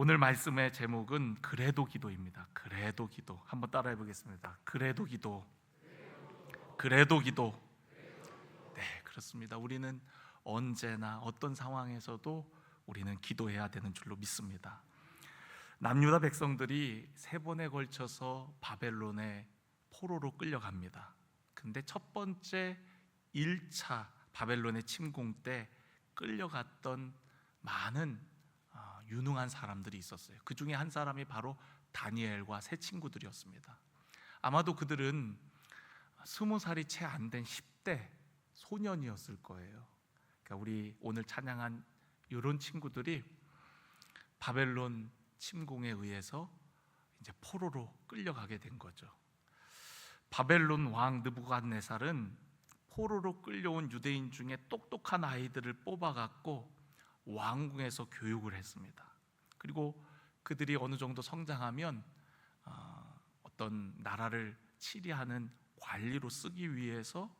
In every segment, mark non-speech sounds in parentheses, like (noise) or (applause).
오늘 말씀의 제목은 그래도 기도입니다. 그래도 기도. 한번 따라해 보겠습니다. 그래도 기도. 그래도 기도. 네, 그렇습니다. 우리는 언제나 어떤 상황에서도 우리는 기도해야 되는 줄로 믿습니다. 남유다 백성들이 세 번에 걸쳐서 바벨론의 포로로 끌려갑니다. 근데 첫 번째 1차 바벨론의 침공 때 끌려갔던 많은 어, 유능한 사람들이 있었어요. 그 중에 한 사람이 바로 다니엘과 세 친구들이었습니다. 아마도 그들은 스무 살이 채 안 된 10대 소년이었을 거예요. 그러니까 우리 오늘 찬양한 이런 친구들이 바벨론 침공에 의해서 이제 포로로 끌려가게 된 거죠. 바벨론 왕 느부갓네살은 포로로 끌려온 유대인 중에 똑똑한 아이들을 뽑아갖고 왕궁에서 교육을 했습니다. 그리고 그들이 어느 정도 성장하면 어, 어떤 나라를 치리하는 관리로 쓰기 위해서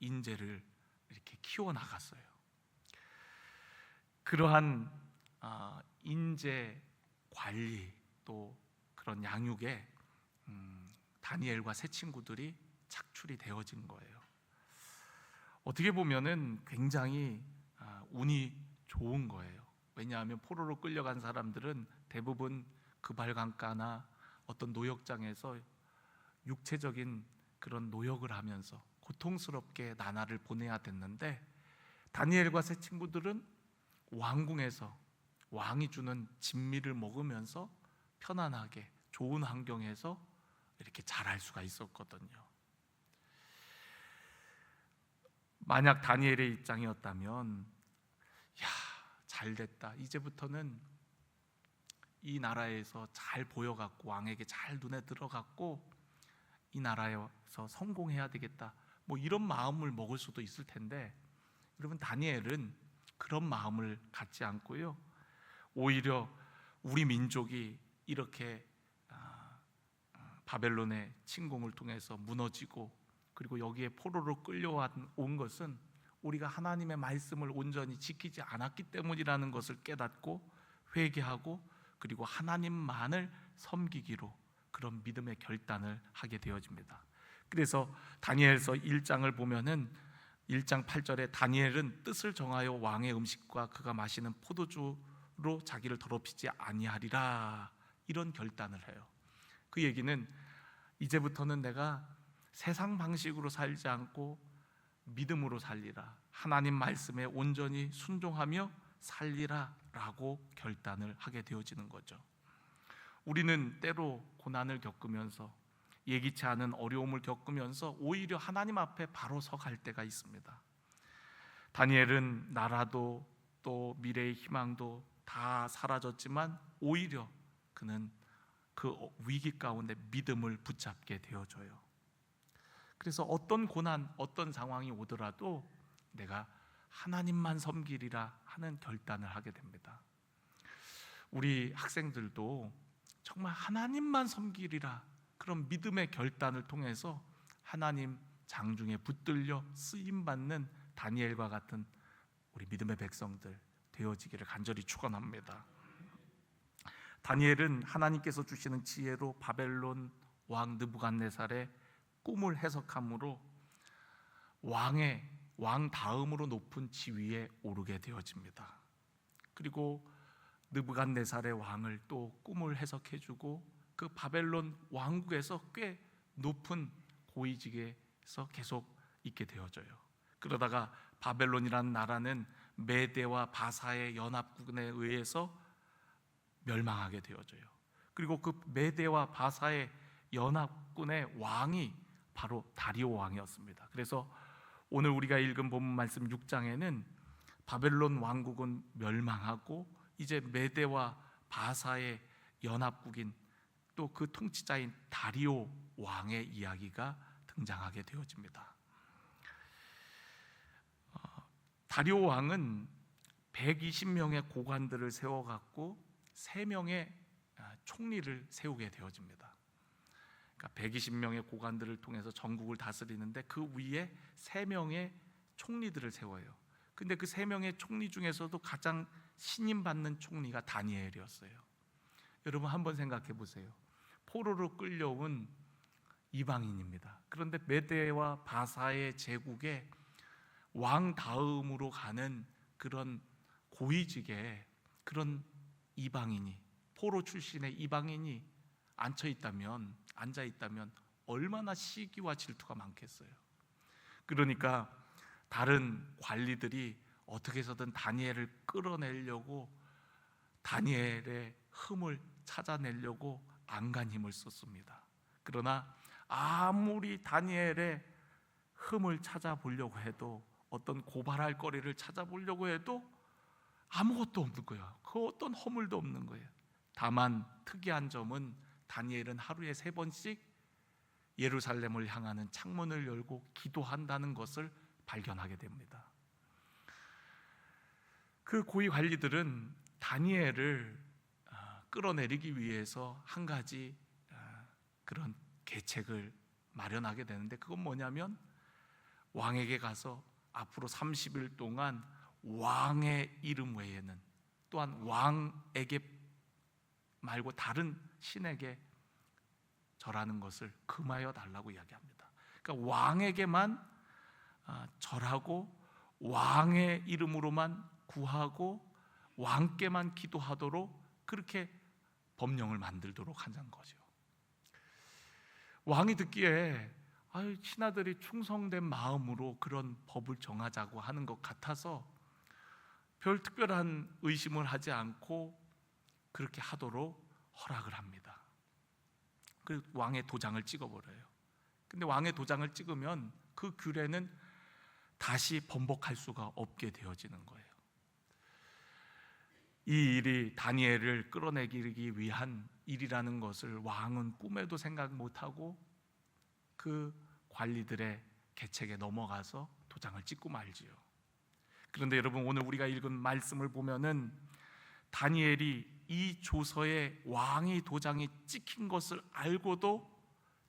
인재를 이렇게 키워 나갔어요. 그러한 어, 인재 관리 또 그런 양육에 음, 다니엘과 세 친구들이 착출이 되어진 거예요. 어떻게 보면은 굉장히 아, 운이 좋은 거예요. 왜냐하면 포로로 끌려간 사람들은 대부분 그발강가나 어떤 노역장에서 육체적인 그런 노역을 하면서 고통스럽게 나날을 보내야 됐는데 다니엘과 세 친구들은 왕궁에서 왕이 주는 진미를 먹으면서 편안하게 좋은 환경에서 이렇게 자랄 수가 있었거든요. 만약 다니엘의 입장이었다면 야, 잘 됐다. 이제부터는 이 나라에서 잘 보여 갖고 왕에게 잘 눈에 들어 갖고 이 나라에서 성공해야 되겠다. 뭐 이런 마음을 먹을 수도 있을 텐데 여러분 다니엘은 그런 마음을 갖지 않고요. 오히려 우리 민족이 이렇게 아, 아, 바벨론의 침공을 통해서 무너지고 그리고 여기에 포로로 끌려온 것은 우리가 하나님의 말씀을 온전히 지키지 않았기 때문이라는 것을 깨닫고 회개하고 그리고 하나님만을 섬기기로 그런 믿음의 결단을 하게 되어집니다. 그래서 다니엘서 1장을 보면은 1장 8절에 다니엘은 뜻을 정하여 왕의 음식과 그가 마시는 포도주로 자기를 더럽히지 아니하리라 이런 결단을 해요. 그 얘기는 이제부터는 내가 세상 방식으로 살지 않고 믿음으로 살리라. 하나님 말씀에 온전히 순종하며 살리라라고 결단을 하게 되어지는 거죠. 우리는 때로 고난을 겪으면서 예기치 않은 어려움을 겪으면서 오히려 하나님 앞에 바로 서갈 때가 있습니다. 다니엘은 나라도 또 미래의 희망도 다 사라졌지만 오히려 그는 그 위기 가운데 믿음을 붙잡게 되어져요. 그래서 어떤 고난, 어떤 상황이 오더라도 내가 하나님만 섬기리라 하는 결단을 하게 됩니다. 우리 학생들도 정말 하나님만 섬기리라 그런 믿음의 결단을 통해서 하나님 장중에 붙들려 쓰임 받는 다니엘과 같은 우리 믿음의 백성들 되어지기를 간절히 축원합니다. 다니엘은 하나님께서 주시는 지혜로 바벨론 왕 느부갓네살의 꿈을 해석함으로 왕의 왕 다음으로 높은 지위에 오르게 되어집니다. 그리고 느부갓네살의 왕을 또 꿈을 해석해 주고 그 바벨론 왕국에서 꽤 높은 고위직에서 계속 있게 되어져요. 그러다가 바벨론이라는 나라는 메대와 바사의 연합군에 의해서 멸망하게 되어져요. 그리고 그 메대와 바사의 연합군의 왕이 바로 다리오 왕이었습니다. 그래서 오늘 우리가 읽은 본문 말씀 6장에는 바벨론 왕국은 멸망하고 이제 메대와 바사의 연합국인 또 그 통치자인 다리오 왕의 이야기가 등장하게 되어집니다. 어, 다리오 왕은 120명의 고관들을 세워 갖고 3명의 아, 총리를 세우게 되어집니다. 그러니까 120명의 고관들을 통해서 전국을 다스리는데 그 위에 3명의 총리들을 세워요. 근데 그 3명의 총리 중에서도 가장 신임 받는 총리가 다니엘이었어요. 여러분 한번 생각해 보세요. 포로로 끌려온 이방인입니다. 그런데 메대와 바사의 제국에 왕 다음으로 가는 그런 고위직에 그런 이방인이 포로 출신의 이방인이 앉혀 있다면 앉아 있다면 얼마나 시기와 질투가 많겠어요. 그러니까 다른 관리들이 어떻게 해서든 다니엘을 끌어내려고 다니엘의 흠을 찾아내려고 안간 힘을 썼습니다. 그러나 아무리 다니엘의 흠을 찾아보려고 해도 어떤 고발할 거리를 찾아보려고 해도 아무것도 없는 거예요. 그 어떤 허물도 없는 거예요. 다만 특이한 점은 다니엘은 하루에 세 번씩 예루살렘을 향하는 창문을 열고 기도한다는 것을 발견하게 됩니다. 그 고위 관리들은 다니엘을 아, 끌어내리기 위해서 한 가지 아, 그런 계책을 마련하게 되는데 그건 뭐냐면 왕에게 가서 앞으로 30일 동안 왕의 이름 외에는 또한 왕에게 말고 다른 신에게 절하는 것을 금하여 달라고 이야기합니다. 그러니까 왕에게만 아, 절하고 왕의 이름으로만 구하고 왕께만 기도하도록 그렇게 법령을 만들도록 하는 거죠. 왕이 듣기에 아유, 신하들이 충성된 마음으로 그런 법을 정하자고 하는 것 같아서 별 특별한 의심을 하지 않고 그렇게 하도록 허락을 합니다. 그 왕의 도장을 찍어버려요. 근데 왕의 도장을 찍으면 그 규례는 다시 번복할 수가 없게 되어지는 거예요. 이 일이 다니엘을 끌어내기 위한 일이라는 것을 왕은 꿈에도 생각 못하고 그 관리들의 계책에 넘어가서 도장을 찍고 말지요. 그런데 여러분 오늘 우리가 읽은 말씀을 보면은 다니엘이 이 조서에 왕의 도장이 찍힌 것을 알고도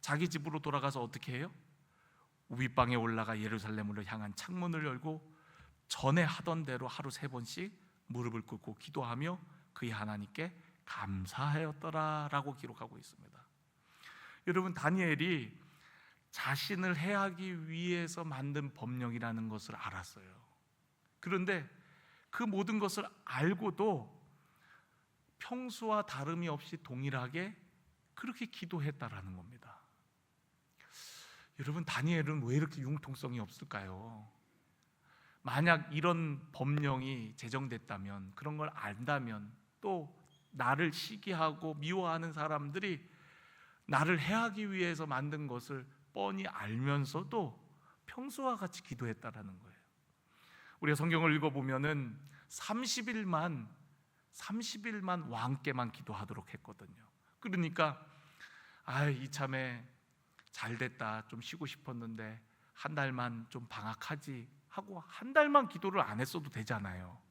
자기 집으로 돌아가서 어떻게 해요? 윗방에 올라가 예루살렘으로 향한 창문을 열고 전에 하던 대로 하루 세 번씩 무릎을 꿇고 기도하며 그의 하나님께 감사하였더라라고 기록하고 있습니다. 여러분 다니엘이 자신을 해하기 위해서 만든 법령이라는 것을 알았어요. 그런데 그 모든 것을 알고도 평소와 다름이 없이 동일하게 그렇게 기도했다라는 겁니다. 여러분 다니엘은 왜 이렇게 융통성이 없을까요? 만약 이런 법령이 제정됐다면 그런 걸 안다면 또 나를 시기하고 미워하는 사람들이 나를 해하기 위해서 만든 것을 뻔히 알면서도 평소와 같이 기도했다라는 거예요. 우리가 성경을 읽어 보면은 30일만 30일만 왕께만 기도하도록 했거든요. 그러니까 아, 이참에 잘 됐다. 좀 쉬고 싶었는데 한 달만 좀 방학하지 하고 한 달만 기도를 안 했어도 되잖아요.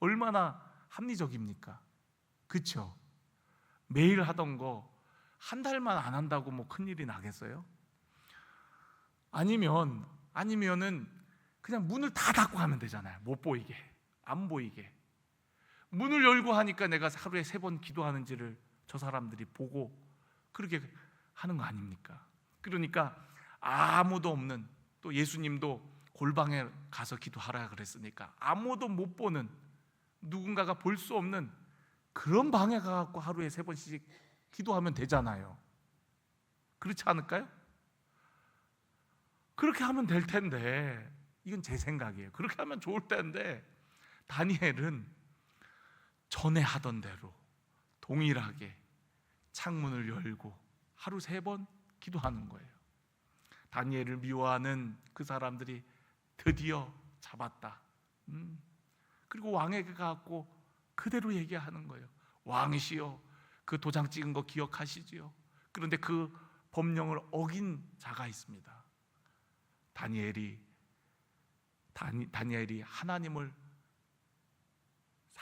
얼마나 합리적입니까? 그렇죠? 매일 하던 거 한 달만 안 한다고 뭐 큰일이 나겠어요? 아니면 아니면은 그냥 문을 다 닫고 가면 되잖아요. 못 보이게. 안 보이게. 문을 열고 하니까 내가 하루에 세 번 기도하는지를 저 사람들이 보고 그렇게 하는 거 아닙니까? 그러니까 아무도 없는 또 예수님도 골방에 가서 기도하라 그랬으니까 아무도 못 보는 누군가가 볼 수 없는 그런 방에 가갖고 하루에 세 번씩 기도하면 되잖아요. 그렇지 않을까요? 그렇게 하면 될 텐데 이건 제 생각이에요. 그렇게 하면 좋을 텐데 다니엘은 전에 하던 대로 동일하게 창문을 열고 하루 세 번 기도하는 거예요. 다니엘을 미워하는 그 사람들이 드디어 잡았다. 음. 그리고 왕에게 가고 그대로 얘기하는 거예요. 왕이시여, 그 도장 찍은 거 기억하시지요? 그런데 그 법령을 어긴 자가 있습니다. 다니엘이 다니, 다니엘이 하나님을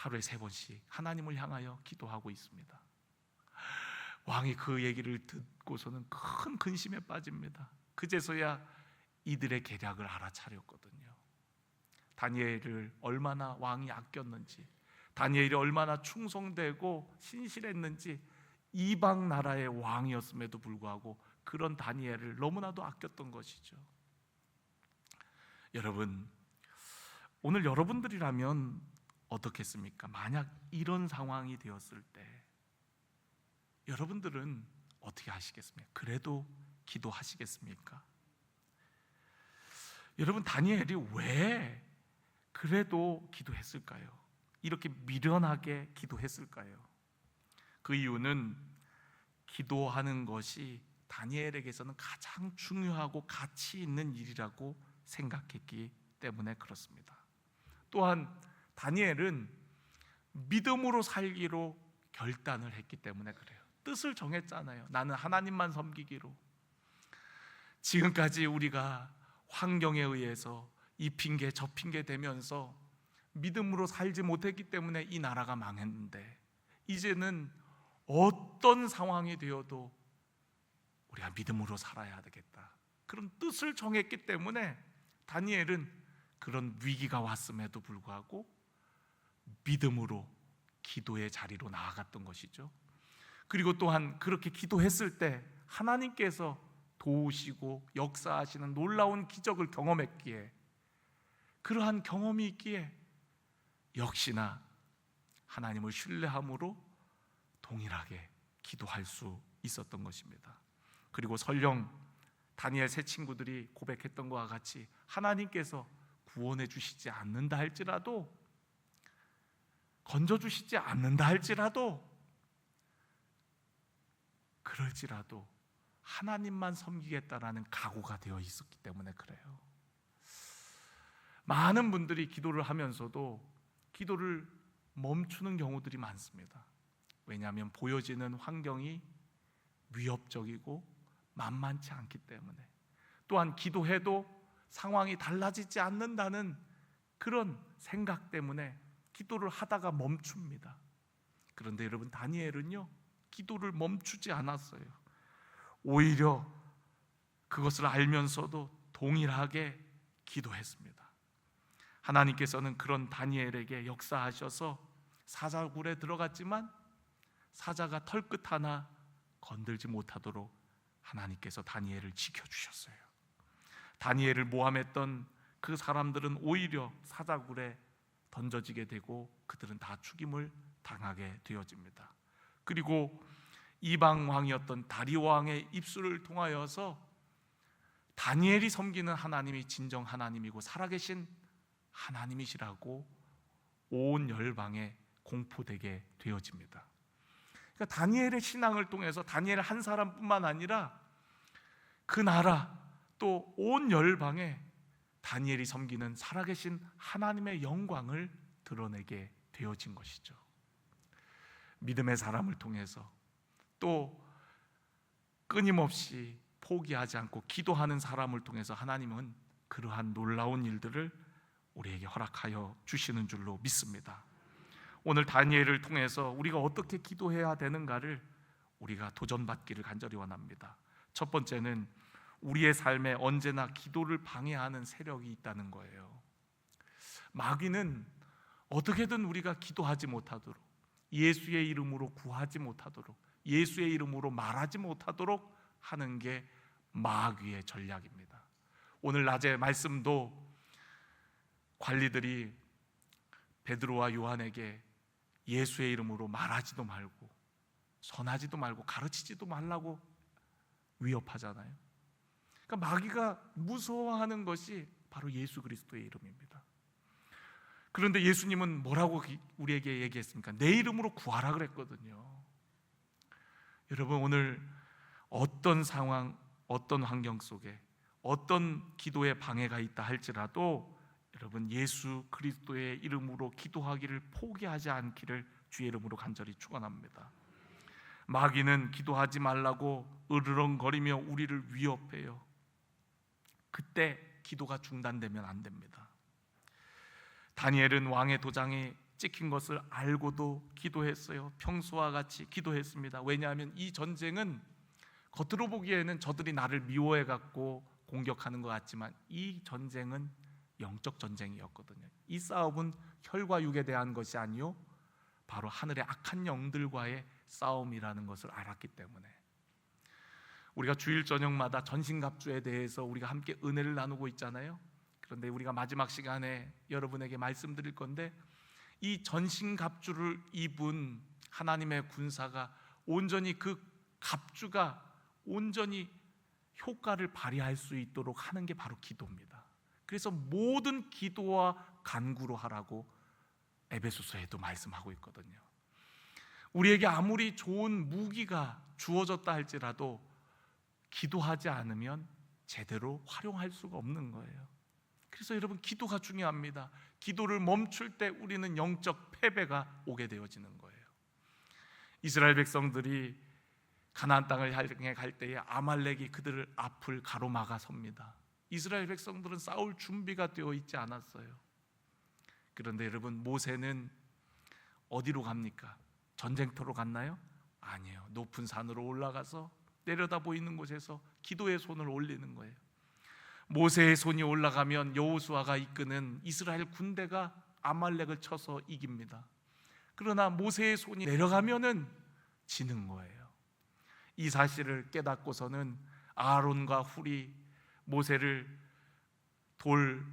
하루에 세 번씩 하나님을 향하여 기도하고 있습니다. 왕이 그 얘기를 듣고서는 큰 근심에 빠집니다. 그제서야 이들의 계략을 알아차렸거든요. 다니엘을 얼마나 왕이 아꼈는지, 다니엘이 얼마나 충성되고 신실했는지 이방 나라의 왕이었음에도 불구하고 그런 다니엘을 너무나도 아꼈던 것이죠. 여러분, 오늘 여러분들이라면 어떻겠습니까? 만약 이런 상황이 되었을 때 여러분들은 어떻게 하시겠습니까? 그래도 기도하시겠습니까? 여러분 다니엘이 왜 그래도 기도했을까요? 이렇게 미련하게 기도했을까요? 그 이유는 기도하는 것이 다니엘에게서는 가장 중요하고 가치 있는 일이라고 생각했기 때문에 그렇습니다. 또한 다니엘은 믿음으로 살기로 결단을 했기 때문에 그래요. 뜻을 정했잖아요. 나는 하나님만 섬기기로. 지금까지 우리가 환경에 의해서 이 핑계 저 핑계 대면서 믿음으로 살지 못했기 때문에 이 나라가 망했는데 이제는 어떤 상황이 되어도 우리가 믿음으로 살아야 되겠다. 그런 뜻을 정했기 때문에 다니엘은 그런 위기가 왔음에도 불구하고 믿음으로 기도의 자리로 나아갔던 것이죠. 그리고 또한 그렇게 기도했을 때 하나님께서 도우시고 역사하시는 놀라운 기적을 경험했기에 그러한 경험이 있기에 역시나 하나님을 신뢰함으로 동일하게 기도할 수 있었던 것입니다. 그리고 설령 다니엘 세 친구들이 고백했던 것과 같이 하나님께서 구원해 주시지 않는다 할지라도 건져 주시지 않는다 할지라도 그럴지라도 하나님만 섬기겠다라는 각오가 되어 있었기 때문에 그래요. 많은 분들이 기도를 하면서도 기도를 멈추는 경우들이 많습니다. 왜냐하면 보여지는 환경이 위협적이고 만만치 않기 때문에 또한 기도해도 상황이 달라지지 않는다는 그런 생각 때문에 기도를 하다가 멈춥니다. 그런데 여러분 다니엘은요 기도를 멈추지 않았어요. 오히려 그것을 알면서도 동일하게 기도했습니다. 하나님께서는 그런 다니엘에게 역사하셔서 사자굴에 들어갔지만 사자가 털끝 하나 건들지 못하도록 하나님께서 다니엘을 지켜주셨어요. 다니엘을 모함했던 그 사람들은 오히려 사자굴에 던져지게 되고 그들은 다 죽임을 당하게 되어집니다. 그리고 이방 왕이었던 다리 왕의 입술을 통하여서 다니엘이 섬기는 하나님이 진정 하나님이고 살아계신 하나님이시라고 온 열방에 공포되게 되어집니다. 그러니까 다니엘의 신앙을 통해서 다니엘 한 사람뿐만 아니라 그 나라 또 온 열방에 다니엘이 섬기는 살아계신 하나님의 영광을 드러내게 되어진 것이죠. 믿음의 사람을 통해서 또 끊임없이 포기하지 않고 기도하는 사람을 통해서 하나님은 그러한 놀라운 일들을 우리에게 허락하여 주시는 줄로 믿습니다. 오늘 다니엘을 통해서 우리가 어떻게 기도해야 되는가를 우리가 도전받기를 간절히 원합니다. 첫 번째는 우리의 삶에 언제나 기도를 방해하는 세력이 있다는 거예요. 마귀는 어떻게든 우리가 기도하지 못하도록 예수의 이름으로 구하지 못하도록 예수의 이름으로 말하지 못하도록 하는 게 마귀의 전략입니다. 오늘 낮에 말씀도 관리들이 베드로와 요한에게 예수의 이름으로 말하지도 말고 선하지도 말고 가르치지도 말라고 위협하잖아요. 그러니까 마귀가 무서워하는 것이 바로 예수 그리스도의 이름입니다. 그런데 예수님은 뭐라고 우리에게 얘기했습니까? 내 이름으로 구하라 그랬거든요. 여러분 오늘 어떤 상황, 어떤 환경 속에 어떤 기도의 방해가 있다 할지라도 여러분 예수 그리스도의 이름으로 기도하기를 포기하지 않기를 주의 이름으로 간절히 축원합니다. 마귀는 기도하지 말라고 으르렁거리며 우리를 위협해요. 그때 기도가 중단되면 안 됩니다. 다니엘은 왕의 도장에 찍힌 것을 알고도 기도했어요. 평소와 같이 기도했습니다. 왜냐하면 이 전쟁은 겉으로 보기에는 저들이 나를 미워해 갖고 공격하는 것 같지만 이 전쟁은 영적 전쟁이었거든요. 이 싸움은 혈과 육에 대한 것이 아니요 바로 하늘의 악한 영들과의 싸움이라는 것을 알았기 때문에 우리가 주일 저녁마다 전신갑주에 대해서 우리가 함께 은혜를 나누고 있잖아요. 그런데 우리가 마지막 시간에 여러분에게 말씀드릴 건데 이 전신갑주를 입은 하나님의 군사가 온전히 그 갑주가 온전히 효과를 발휘할 수 있도록 하는 게 바로 기도입니다. 그래서 모든 기도와 간구로 하라고 에베소서에도 말씀하고 있거든요. 우리에게 아무리 좋은 무기가 주어졌다 할지라도 기도하지 않으면 제대로 활용할 수가 없는 거예요. 그래서 여러분 기도가 중요합니다. 기도를 멈출 때 우리는 영적 패배가 오게 되어지는 거예요. 이스라엘 백성들이 가나안 땅을 향해 갈 때에 아말렉이 그들을 앞을 가로막아 섭니다. 이스라엘 백성들은 싸울 준비가 되어 있지 않았어요. 그런데 여러분 모세는 어디로 갑니까? 전쟁터로 갔나요? 아니에요. 높은 산으로 올라가서 내려다 보이는 곳에서 기도의 손을 올리는 거예요. 모세의 손이 올라가면 여호수아가 이끄는 이스라엘 군대가 아말렉을 쳐서 이깁니다. 그러나 모세의 손이 내려가면은 지는 거예요. 이 사실을 깨닫고서는 아론과 훌이 모세를 돌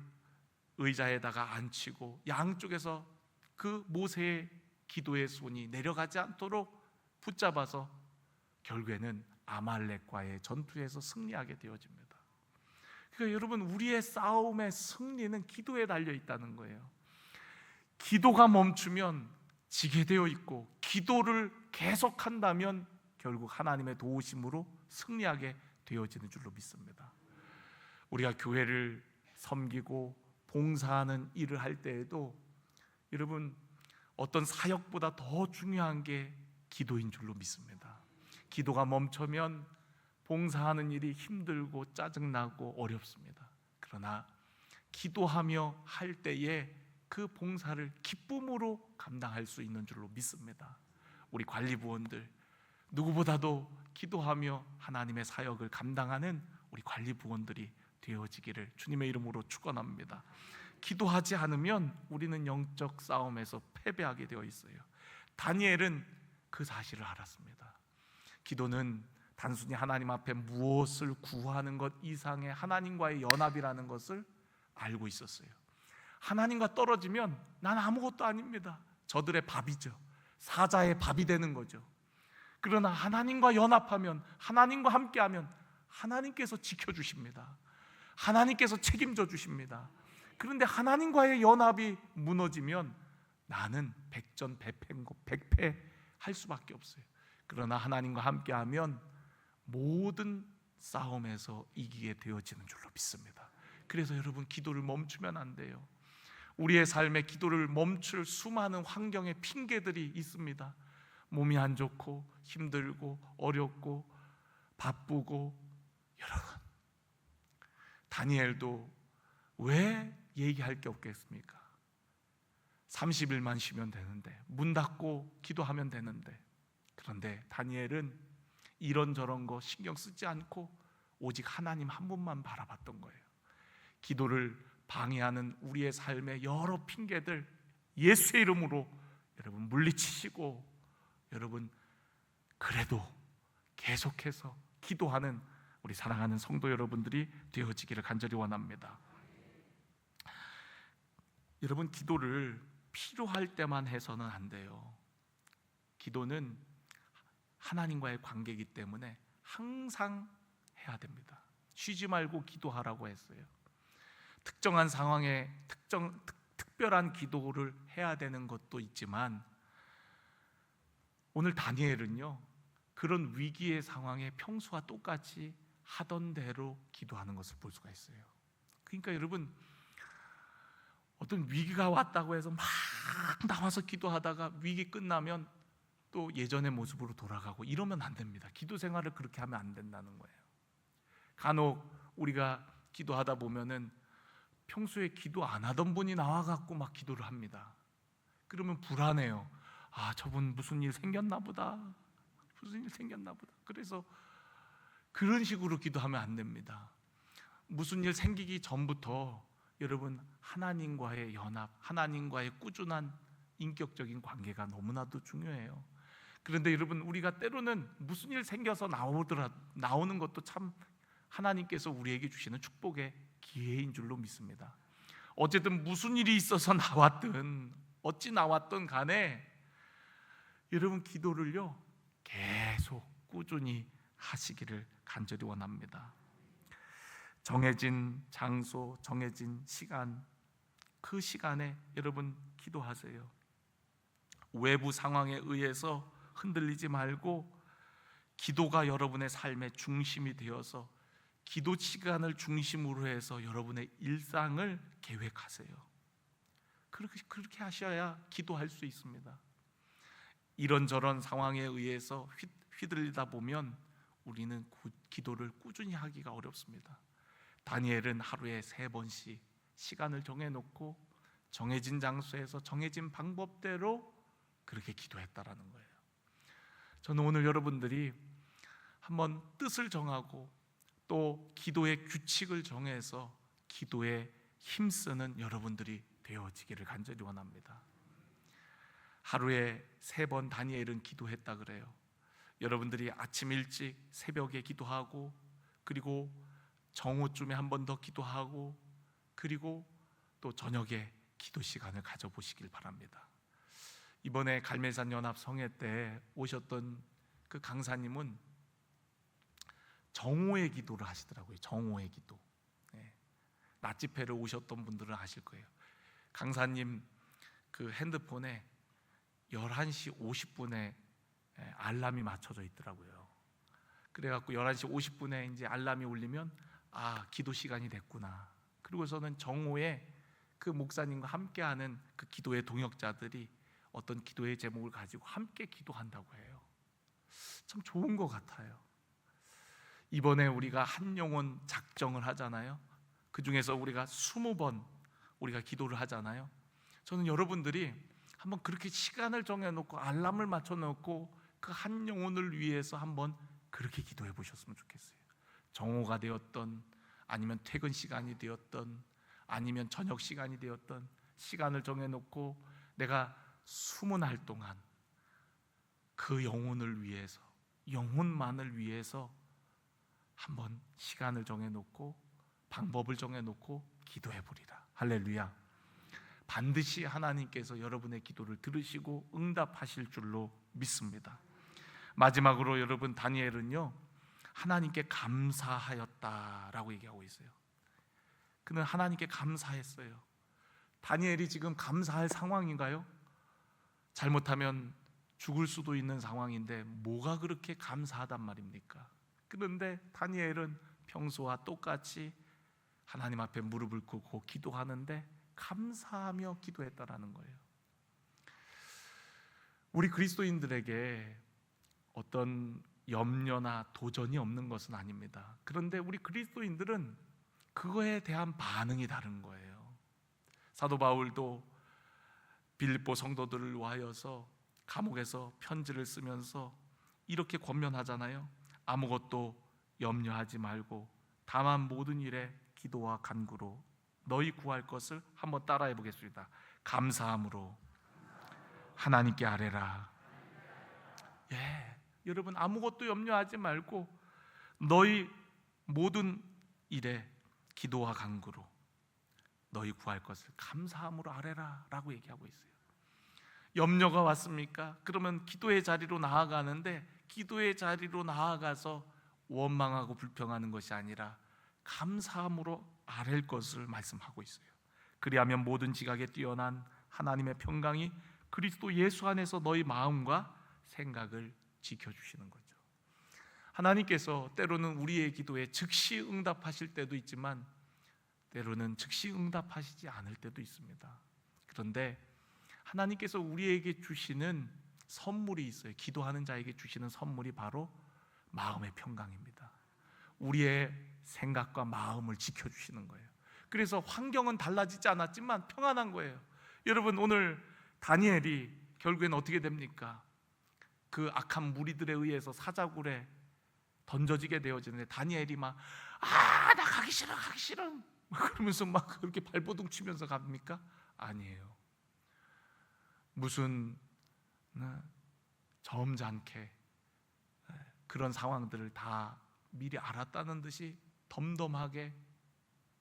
의자에다가 앉히고 양쪽에서 그 모세의 기도의 손이 내려가지 않도록 붙잡아서 결국에는 아말렉과의 전투에서 승리하게 되어집니다. 그러니까 여러분 우리의 싸움의 승리는 기도에 달려 있다는 거예요. 기도가 멈추면 지게 되어 있고 기도를 계속한다면 결국 하나님의 도우심으로 승리하게 되어지는 줄로 믿습니다. 우리가 교회를 섬기고 봉사하는 일을 할 때에도 여러분 어떤 사역보다 더 중요한 게 기도인 줄로 믿습니다. 기도가 멈추면 봉사하는 일이 힘들고 짜증나고 어렵습니다. 그러나 기도하며 할 때에 그 봉사를 기쁨으로 감당할 수 있는 줄로 믿습니다. 우리 관리부원들 누구보다도 기도하며 하나님의 사역을 감당하는 우리 관리부원들이 되어지기를 주님의 이름으로 축원합니다. 기도하지 않으면 우리는 영적 싸움에서 패배하게 되어 있어요. 다니엘은 그 사실을 알았습니다. 기도는 단순히 하나님 앞에 무엇을 구하는 것 이상의 하나님과의 연합이라는 것을 알고 있었어요. 하나님과 떨어지면 난 아무것도 아닙니다. 저들의 밥이죠. 사자의 밥이 되는 거죠. 그러나 하나님과 연합하면 하나님과 함께하면 하나님께서 지켜 주십니다. 하나님께서 책임져 주십니다. 그런데 하나님과의 연합이 무너지면 나는 백전백패인 거 백패 할 수밖에 없어요. 그러나 하나님과 함께하면 모든 싸움에서 이기게 되어지는 줄로 믿습니다. 그래서 여러분 기도를 멈추면 안 돼요. 우리의 삶에 기도를 멈출 수많은 환경의 핑계들이 있습니다. 몸이 안 좋고 힘들고 어렵고 바쁘고 여러분 다니엘도 왜 얘기할 게 없겠습니까? 30일만 쉬면 되는데 문 닫고 기도하면 되는데 그런데 다니엘은 이런저런 거 신경 쓰지 않고 오직 하나님 한 분만 바라봤던 거예요. 기도를 방해하는 우리의 삶의 여러 핑계들 예수의 이름으로 여러분 물리치시고 여러분 그래도 계속해서 기도하는 우리 사랑하는 성도 여러분들이 되어지기를 간절히 원합니다. 여러분 기도를 필요할 때만 해서는 안 돼요. 기도는 하나님과의 관계이기 때문에 항상 해야 됩니다. 쉬지 말고 기도하라고 했어요. 특정한 상황에 특정 특, 특별한 기도를 해야 되는 것도 있지만 오늘 다니엘은요 그런 위기의 상황에 평소와 똑같이 하던 대로 기도하는 것을 볼 수가 있어요. 그러니까 여러분 어떤 위기가 왔다고 해서 막 나와서 기도하다가 위기 끝나면 또 예전의 모습으로 돌아가고 이러면 안 됩니다. 기도 생활을 그렇게 하면 안 된다는 거예요. 간혹 우리가 기도하다 보면은 평소에 기도 안 하던 분이 나와 갖고 막 기도를 합니다. 그러면 불안해요. 아, 저분 무슨 일 생겼나 보다. 무슨 일 생겼나 보다. 그래서 그런 식으로 기도하면 안 됩니다. 무슨 일 생기기 전부터 여러분 하나님과의 연합, 하나님과의 꾸준한 인격적인 관계가 너무나도 중요해요. 그런데 여러분 우리가 때로는 무슨 일 생겨서 나오더라 나오는 것도 참 하나님께서 우리에게 주시는 축복의 기회인 줄로 믿습니다. 어쨌든 무슨 일이 있어서 (laughs) 나왔든 어찌 나왔든 간에 여러분 기도를요 계속 꾸준히 하시기를 간절히 원합니다. 정해진 장소, 정해진 시간 그 시간에 여러분 기도하세요. 외부 상황에 의해서 흔들리지 말고 기도가 여러분의 삶의 중심이 되어서 기도 시간을 중심으로 해서 여러분의 일상을 계획하세요. 그렇게 그렇게 하셔야 기도할 수 있습니다. 이런저런 상황에 의해서 휘, 휘둘리다 보면 우리는 구, 기도를 꾸준히 하기가 어렵습니다. 다니엘은 하루에 세 번씩 시간을 정해놓고 정해진 장소에서 정해진 방법대로 그렇게 기도했다라는 거예요. 저는 오늘 여러분들이 한번 뜻을 정하고 또 기도의 규칙을 정해서 기도에 힘쓰는 여러분들이 되어지기를 간절히 원합니다. 하루에 세 번 다니엘은 기도했다 그래요. 여러분들이 아침 일찍 새벽에 기도하고 그리고 정오쯤에 한 번 더 기도하고 그리고 또 저녁에 기도 시간을 가져보시길 바랍니다. 이번에 갈매산 연합 성회 때 오셨던 그 강사님은 정오의 기도를 하시더라고요. 정오의 기도. 네. 낮 집회를 오셨던 분들은 아실 거예요. 강사님 그 핸드폰에 11시 50분에 알람이 맞춰져 있더라고요. 그래 갖고 11시 50분에 이제 알람이 울리면 아 기도 시간이 됐구나. 그리고서는 정오에 그 목사님과 함께하는 그 기도의 동역자들이 어떤 기도의 제목을 가지고 함께 기도한다고 해요. 참 좋은 것 같아요. 이번에 우리가 한 영혼 작정을 하잖아요. 그 중에서 우리가 20번 우리가 기도를 하잖아요. 저는 여러분들이 한번 그렇게 시간을 정해놓고 알람을 맞춰놓고 그 한 영혼을 위해서 한번 그렇게 기도해 보셨으면 좋겠어요. 정오가 되었던 아니면 퇴근 시간이 되었던 아니면 저녁 시간이 되었던 시간을 정해놓고 내가 수문할 동안 그 영혼을 위해서 영혼만을 위해서 한번 시간을 정해 놓고 방법을 정해 놓고 기도해 보리라. 할렐루야. 반드시 하나님께서 여러분의 기도를 들으시고 응답하실 줄로 믿습니다. 마지막으로 여러분 다니엘은요 하나님께 감사하였다라고 얘기하고 있어요. 그는 하나님께 감사했어요. 다니엘이 지금 감사할 상황인가요? 잘못하면 죽을 수도 있는 상황인데 뭐가 그렇게 감사하단 말입니까? 그런데 다니엘은 평소와 똑같이 하나님 앞에 무릎을 꿇고 기도하는데 감사하며 기도했다라는 거예요. 우리 그리스도인들에게 어떤 염려나 도전이 없는 것은 아닙니다. 그런데 우리 그리스도인들은 그거에 대한 반응이 다른 거예요. 사도 바울도 빌립보 성도들을 위하여서 감옥에서 편지를 쓰면서 이렇게 권면하잖아요. 아무것도 염려하지 말고 다만 모든 일에 기도와 간구로 너희 구할 것을 한번 따라해 보겠습니다. 감사함으로 하나님께 아뢰라. 예, 여러분 아무것도 염려하지 말고 너희 모든 일에 기도와 간구로 너희 구할 것을 감사함으로 아뢰라라고 얘기하고 있어요. 염려가 왔습니까? 그러면 기도의 자리로 나아가는데 기도의 자리로 나아가서 원망하고 불평하는 것이 아니라 감사함으로 아랠 것을 말씀하고 있어요. 그리하면 모든 지각에 뛰어난 하나님의 평강이 그리스도 예수 안에서 너희 마음과 생각을 지켜 주시는 거죠. 하나님께서 때로는 우리의 기도에 즉시 응답하실 때도 있지만 때로는 즉시 응답하시지 않을 때도 있습니다. 그런데 하나님께서 우리에게 주시는 선물이 있어요. 기도하는 자에게 주시는 선물이 바로 마음의 평강입니다. 우리의 생각과 마음을 지켜 주시는 거예요. 그래서 환경은 달라지지 않았지만 평안한 거예요. 여러분 오늘 다니엘이 결국엔 어떻게 됩니까? 그 악한 무리들에 의해서 사자굴에 던져지게 되어지는데 다니엘이 막 아, 나 가기 싫어. 가기 싫어. 그러면서 막 그렇게 발버둥 치면서 갑니까? 아니에요. 무슨 어, 점잖게 에, 그런 상황들을 다 미리 알았다는 듯이 덤덤하게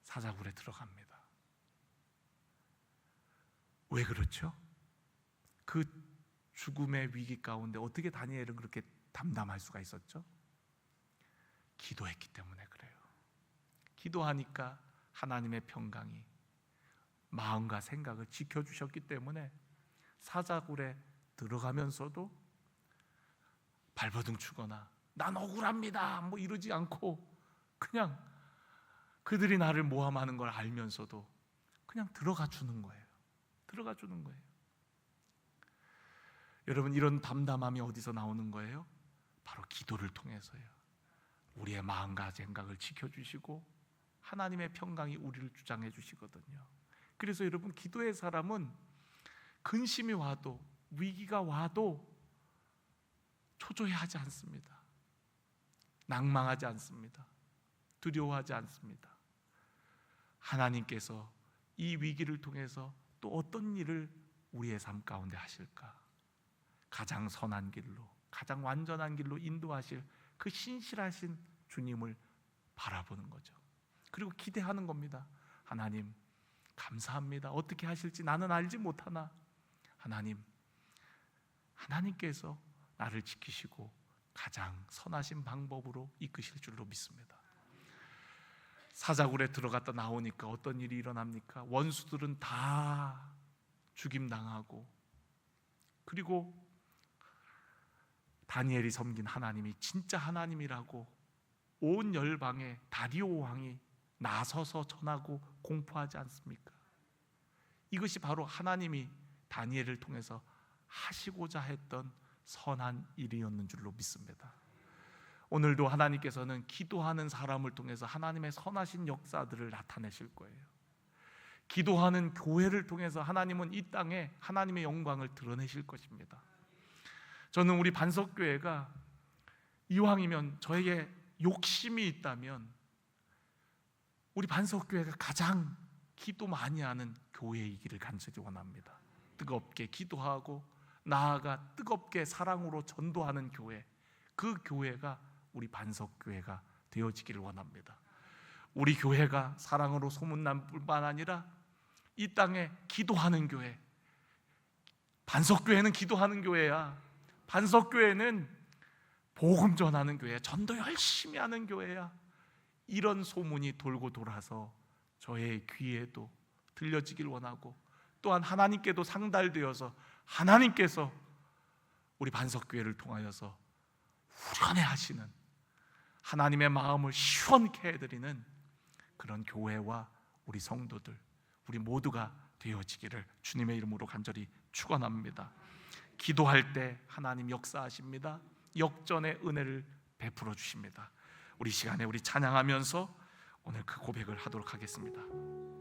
사자굴에 들어갑니다. 왜 그렇죠? 그 죽음의 위기 가운데 어떻게 다니엘은 그렇게 담담할 수가 있었죠? 기도했기 때문에 그래요. 기도하니까 하나님의 평강이 마음과 생각을 지켜주셨기 때문에 사자굴에 들어가면서도 발버둥 치거나 난 억울합니다 뭐 이러지 않고 그냥 그들이 나를 모함하는 걸 알면서도 그냥 들어가 주는 거예요. 들어가 주는 거예요. 여러분 이런 담담함이 어디서 나오는 거예요? 바로 기도를 통해서요. 우리의 마음과 생각을 지켜 주시고 하나님의 평강이 우리를 주장해 주시거든요. 그래서 여러분 기도의 사람은 근심이 와도 위기가 와도 초조해하지 않습니다. 낭망하지 않습니다. 두려워하지 않습니다. 하나님께서 이 위기를 통해서 또 어떤 일을 우리의 삶 가운데 하실까? 가장 선한 길로, 가장 완전한 길로 인도하실 그 신실하신 주님을 바라보는 거죠. 그리고 기대하는 겁니다. 하나님, 감사합니다. 어떻게 하실지 나는 알지 못하나 하나님, 하나님께서 나를 지키시고 가장 선하신 방법으로 이끄실 줄로 믿습니다. 사자굴에 들어갔다 나오니까 어떤 일이 일어납니까? 원수들은 다 죽임 당하고 그리고 다니엘이 섬긴 하나님이 진짜 하나님이라고 온 열방에 다리오 왕이 나서서 전하고 공포하지 않습니까? 이것이 바로 하나님이 다니엘을 통해서 하시고자 했던 선한 일이었는 줄로 믿습니다. 오늘도 하나님께서는 기도하는 사람을 통해서 하나님의 선하신 역사들을 나타내실 거예요. 기도하는 교회를 통해서 하나님은 이 땅에 하나님의 영광을 드러내실 것입니다. 저는 우리 반석교회가 이왕이면 저에게 욕심이 있다면 우리 반석교회가 가장 기도 많이 하는 교회이기를 간절히 원합니다. 뜨겁게 기도하고 나아가 뜨겁게 사랑으로 전도하는 교회, 그 교회가 우리 반석 교회가 되어지기를 원합니다. 우리 교회가 사랑으로 소문난 뿐만 아니라 이 땅에 기도하는 교회, 반석 교회는 기도하는 교회야. 반석 교회는 복음 전하는 교회, 전도 열심히 하는 교회야. 이런 소문이 돌고 돌아서 저의 귀에도 들려지길 원하고 또한 하나님께도 상달되어서 하나님께서 우리 반석교회를 통하여서 후련해 하시는 하나님의 마음을 시원케 해드리는 그런 교회와 우리 성도들 우리 모두가 되어지기를 주님의 이름으로 간절히 축원합니다. 기도할 때 하나님 역사하십니다. 역전의 은혜를 베풀어 주십니다. 우리 시간에 우리 찬양하면서 오늘 그 고백을 하도록 하겠습니다.